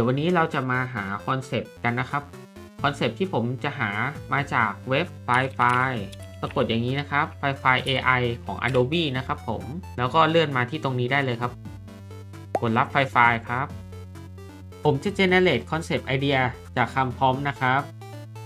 ดี๋ยววันนี้เราจะมาหาคอนเซปต์กันนะครับ คอนเซปต์ที่ผมจะหามาจากเว็บไฟล์ไฟล์ปรากฏอย่างนี้นะครับ ไฟล์ไฟล์ AI ของ Adobe นะครับผม แล้วก็เลื่อนมาที่ตรงนี้ได้เลยครับ กดรับไฟล์ไฟล์ครับ ผมจะ generate concept idea จากคำพร้อมนะครับ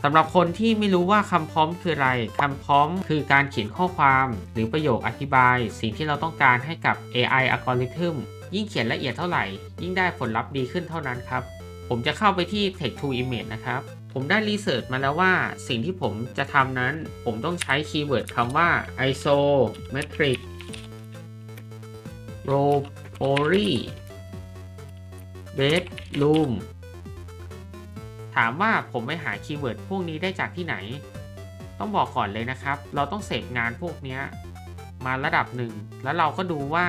สำหรับคนที่ไม่รู้ว่าคำพร้อมคืออะไร คำพร้อมคือการเขียนข้อความ หรือประโยคอธิบาย สิ่งที่เราต้องการให้กับ AI algorithm ยิ่งเขียนละเอียดเท่าไหร่ ยิ่งได้ผลลัพธ์ดีขึ้นเท่านั้นครับ ผมจะเข้าไปที่ text to image นะครับ ผมได้รีเสิร์ชมาแล้วว่าสิ่งที่ผมจะทำนั้น ผมต้องใช้คีย์เวิร์ดคำว่า isometric row poly bedroom ถามว่าผมไปหาคีย์เวิร์ดพวกนี้ได้จากที่ไหน ต้องบอกก่อนเลยนะครับ เราต้องเสพงานพวกนี้มาระดับหนึ่ง แล้วเราก็ดูว่า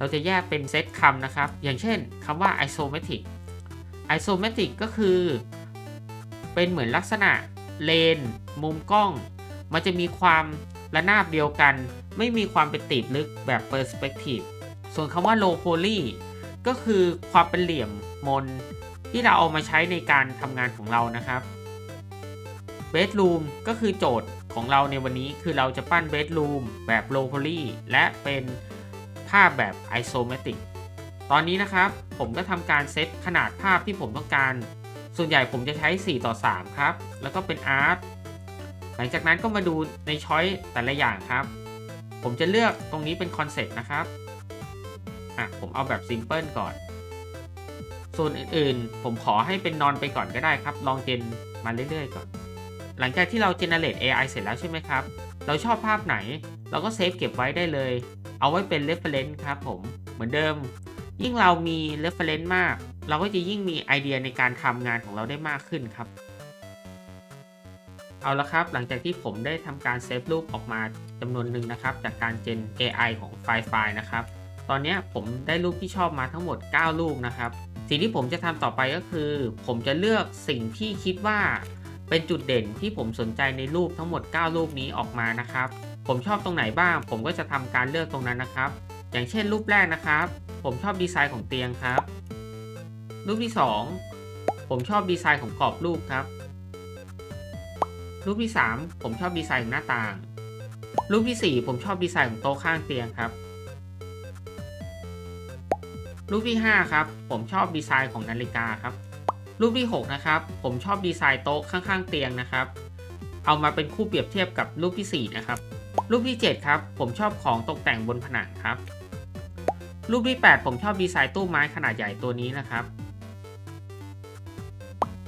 เราจะแยกเป็นเซตคำนะครับ อย่างเช่นคำว่า isometric isometric ก็คือ เป็นเหมือนลักษณะเลน มุมกล้อง มันจะมีความระนาบเดียวกัน ไม่มีความเป็นตีบลึกแบบ perspective ส่วนคำว่า low poly ก็คือความเป็นเหลี่ยมมน ที่เราเอามาใช้ในการทำงานของเรานะครับ bedroom ก็คือโจทย์ของเราในวันนี้คือเราจะปั้น bedroom แบบ low poly และเป็น ภาพแบบ isometric ตอนนี้นะครับ ผมก็ทำการเซตขนาดภาพที่ผมต้องการ ส่วนใหญ่ผมจะใช้ 4 ต่อ 3 ครับ แล้วก็เป็น art หลังจากนั้นก็มาดูในช้อยแต่ละอย่างครับ ผมจะเลือกตรงนี้เป็นคอนเซ็ปต์นะครับอะผมเอาแบบ simple ก่อน ส่วนอื่นๆ ผมขอให้เป็นนอนไปก่อนก็ได้ครับ ลองเจนมาเรื่อยๆก่อน หลังจากที่เรา generate AI เสร็จแล้วใช่ไหมครับ เราชอบภาพไหน เราก็เซฟเก็บไว้ได้เลย เอาไว้เป็น reference ครับผม เหมือนเดิม ยิ่งเรามี reference มาก เราก็จะยิ่งมีไอเดียในการทำงานของเราได้มากขึ้นครับ เอาละครับ หลังจากที่ผมได้ทำการเซฟรูปออกมาจำนวนหนึ่งนะครับ จากการเจน AI ของไฟล์ไฟล์นะครับ ตอนนี้ผมได้รูปที่ชอบมาทั้งหมด 9 รูปนะครับ สิ่งที่ผมจะทำต่อไปก็คือ ผมจะเลือกสิ่งที่คิดว่า เป็นจุดเด่นที่ผมสนใจในรูปทั้งหมด 9 รูปนี้ออกมานะครับ ผมชอบตรงไหนบ้าง ผมก็จะทำการเลือกตรงนั้นนะครับ อย่างเช่นรูปแรกนะครับ ผมชอบดีไซน์ของเตียงครับ รูปที่ 2 ผมชอบดีไซน์ของกรอบรูปครับ รูปที่ 3 ผมชอบดีไซน์ของหน้าต่าง รูปที่ 4 ผมชอบดีไซน์ของโต๊ะข้างเตียงครับ รูปที่ 5 ครับ ผมชอบดีไซน์ของนาฬิกาครับ รูปที่ 6 นะครับ ผมชอบดีไซน์โต๊ะข้างๆ เตียงนะครับ เอามาเป็นคู่เปรียบเทียบกับรูปที่ 4 นะครับ รูปที่ 7 ครับ ผมชอบของตกแต่งบนผนังครับ รูปที่ 8 ผมชอบดีไซน์ตู้ไม้ขนาดใหญ่ตัวนี้นะครับ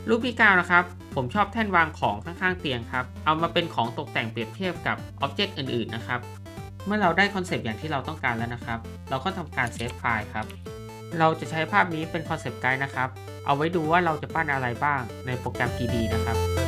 รูปที่ 9 นะครับ ผมชอบแท่นวางของข้างๆ เตียงครับ เอามาเป็นของตกแต่งเปรียบเทียบกับอ็อบเจกต์อื่นๆ นะครับ เมื่อเราได้คอนเซปต์อย่างที่เราต้องการแล้วนะครับ เราก็ทำการเซฟไฟล์ครับ เราจะใช้ภาพนี้เป็นคอนเซปต์ไกด์นะครับ เอาไว้ดูว่าเราจะปั้นอะไรบ้างในโปรแกรม 3D นะครับ